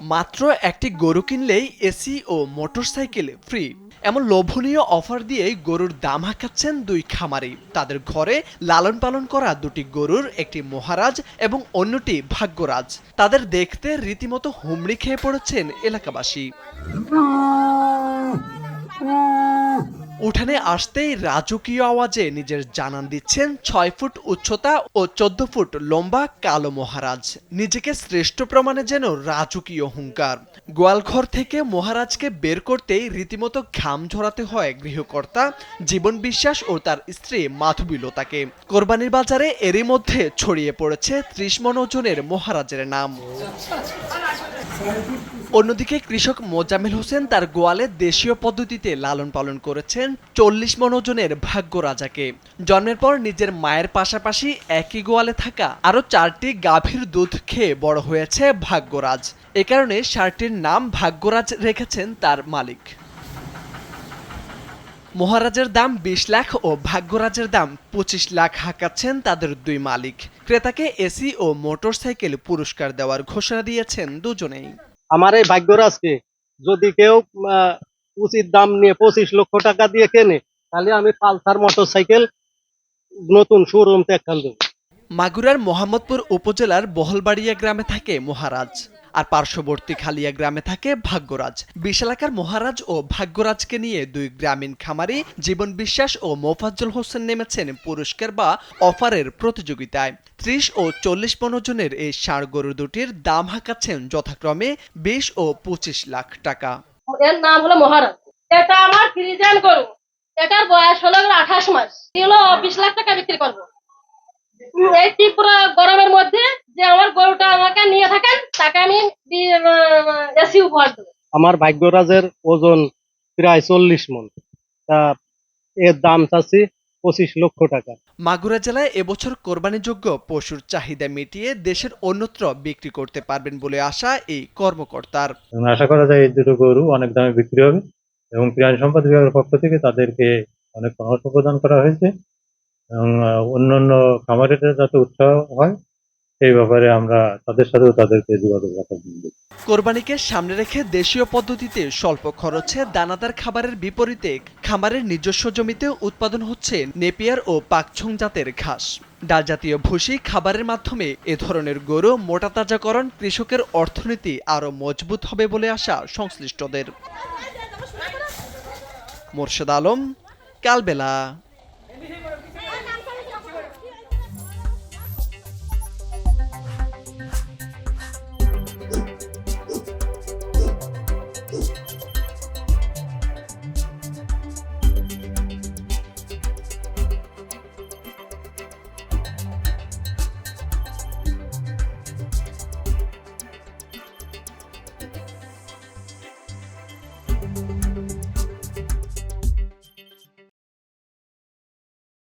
মাত্র একটি গরু কিনলেই এসি ও মোটরসাইকেল ফ্রি। এমন লোভনীয় অফার দিয়ে গরুর দাম হাঁকাচ্ছেন দুই খামারি। তাদের ঘরে লালন পালন করা দুটি গরুর একটি মহারাজ এবং অন্যটি ভাগ্যরাজ। তাদের দেখতে রীতিমতো হুমড়ি খেয়ে পড়েছেন এলাকাবাসী। উঠানে আসতেই রাজকীয় আওয়াজে নিজের জানান দিচ্ছেন ছয় ফুট উচ্চতা ও চোদ্দ ফুট লম্বা কালো মহারাজ। নিজেকে শ্রেষ্ঠ প্রমাণে যেন রাজকীয় হুঙ্কার। গোয়ালঘর থেকে মহারাজকে বের করতেই রীতিমতো ঘাম ঝরাতে হয় গৃহকর্তা, জীবন বিশ্বাস ও তার স্ত্রী মাধবীলতাকে। কোরবানির বাজারে এরই মধ্যে ছড়িয়ে পড়েছে ত্রিশ মন ওজনের মহারাজের নাম। অন্যদিকে কৃষক মোজামেল হোসেন তার গোয়ালে দেশীয় পদ্ধতিতে লালন পালন করেছেন চল্লিশ মনোজনের ভাগ্য রাজাকে। জন্মের পর নিজের মায়ের পাশাপাশি একই গোয়ালে থাকা আরও চারটি গাভীর দুধ খেয়ে বড় হয়েছে ভাগ্যরাজ। এ কারণে ষাটটির নাম ভাগ্যরাজ রেখেছেন তার মালিক। মহারাজের দাম বিশ লাখ ও ভাগ্যরাজের দাম পঁচিশ লাখ হাঁকাচ্ছেন তাদের দুই মালিক। ক্রেতাকে এসি ও মোটরসাইকেল পুরস্কার দেওয়ার ঘোষণা দিয়েছেন দুজনেই। আমার এই ভাগ্যরাজকে যদি কেউ উচিত দাম নিয়ে পঁচিশ লক্ষ টাকা দিয়ে কেনে তাহলে আমি পালসার মোটরসাইকেল নতুন শোরুম একখান দেবো। মাগুরার মোহাম্মদপুর উপজেলার বহলবাড়িয়া গ্রামে থাকে মহারাজ। আর পার্শ্ববর্তী খালিয়া গ্রামে থাকে ভাগ্যরাজ। বিশালাকার মহারাজ ও ভাগ্যরাজকে নিয়ে দুই গ্রামীণ খামারি জীবন বিশ্বাস ও মোফাজ্জল হোসেন নেমেছেন পুরস্কার বা অফারের প্রতিযোগিতায়। ত্রিশ ও চল্লিশ জনের এই ষাঁড় গরু দুটির দাম হাঁকাচ্ছেন যথাক্রমে বিশ ও পঁচিশ লাখ টাকা। এর নাম হলো মহারাজ। এটা আমার ফ্রিজেন গরু। এটার বয়স হলো আঠাশ মাস। এগুলো বিশ লাখ টাকা বিক্রি করব। এই তীব্র গরমের মধ্যে যে আমার গরুটা আমাকে নিয়ে থাকেন আমি এসি উপহার দেবো। আমার ভাগ্যরাজের ওজন প্রায় চল্লিশ মন। তা এর দাম চাচ্ছি পঁচিশ লক্ষ টাকা। মাগুরা জেলায় এবছর কোরবানিযোগ্য পশুর চাহিদা মিটিয়ে দেশের অন্যত্র বিক্রি করতে পারবেন বলে আশা এই কর্মকর্তার। আশা করা যায় এই দুটো গরু অনেক দামে বিক্রি হবে এবং প্রাণী সম্পদ বিভাগের পক্ষ থেকে তাদেরকে অনেক পরামর্শ প্রদান করা হয়েছে এবং অন্যান্য খামারিদের যাতে উৎসাহ হয় সেই ব্যাপারে আমরা তাদের সাথেও তাদেরকে যোগাযোগ রাখার জন্য কোরবানিকে সামনে রেখে দেশীয় পদ্ধতিতে স্বল্প খরচে দানাদার খাবারের বিপরীতে খামারের নিজস্ব জমিতে উৎপাদন হচ্ছে নেপিয়ার ও পাকছং জাতের ঘাস। ডাল জাতীয় ভুসি খাবারের মাধ্যমে এ ধরনের গরু মোটা তাজাকরণ কৃষকের অর্থনীতি আরও মজবুত হবে বলে আশা সংশ্লিষ্টদের। মোর্শেদ আলম, কালবেলা।